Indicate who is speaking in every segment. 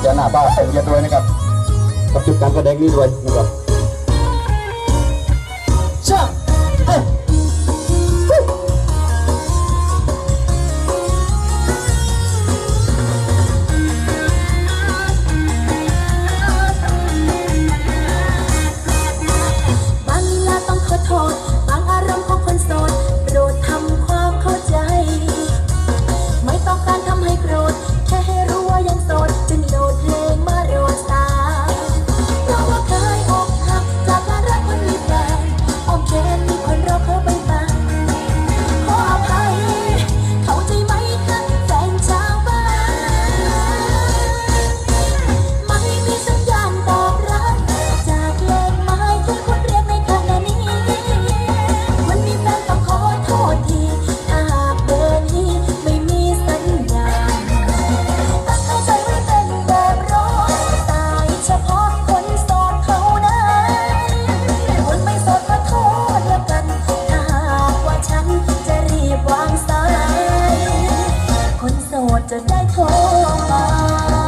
Speaker 1: เดี๋ยวหน้า
Speaker 2: ป้าเรีจนด้วยนะครับกับจุดการแสดงนี้ด้
Speaker 3: ว
Speaker 2: ยนะครับ โทรมา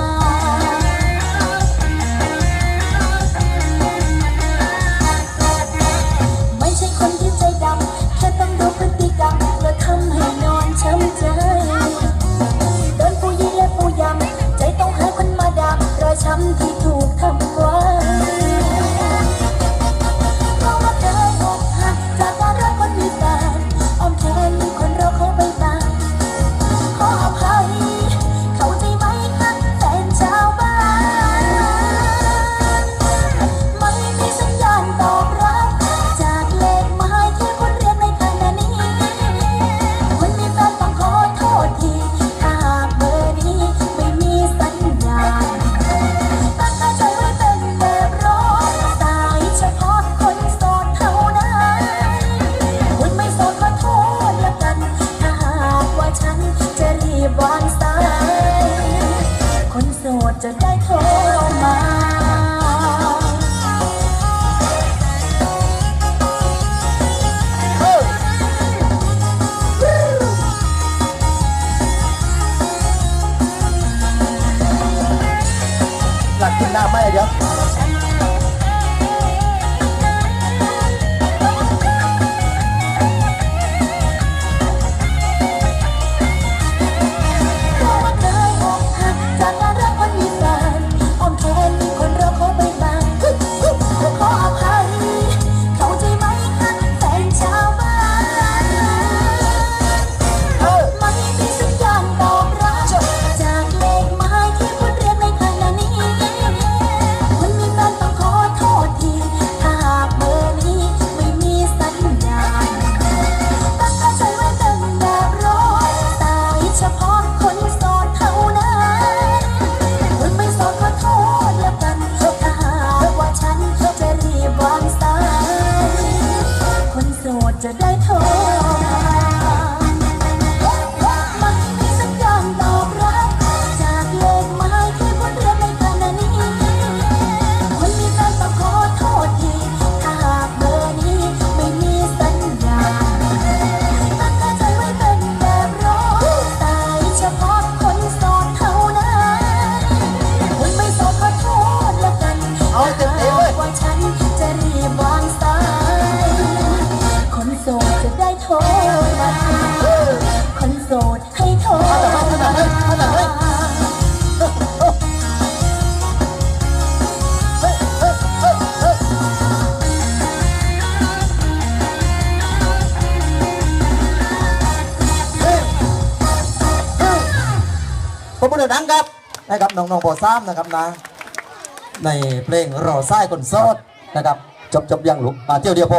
Speaker 2: หน้าไม่เดี๋
Speaker 3: ผมพูดดังครับนะครับน้องๆบอซ้ำนะครับนะ ในเพลงรอไส้คนโสดนะครับ
Speaker 1: จบจบยังลูกอ่าเที่ยวเดียวพอ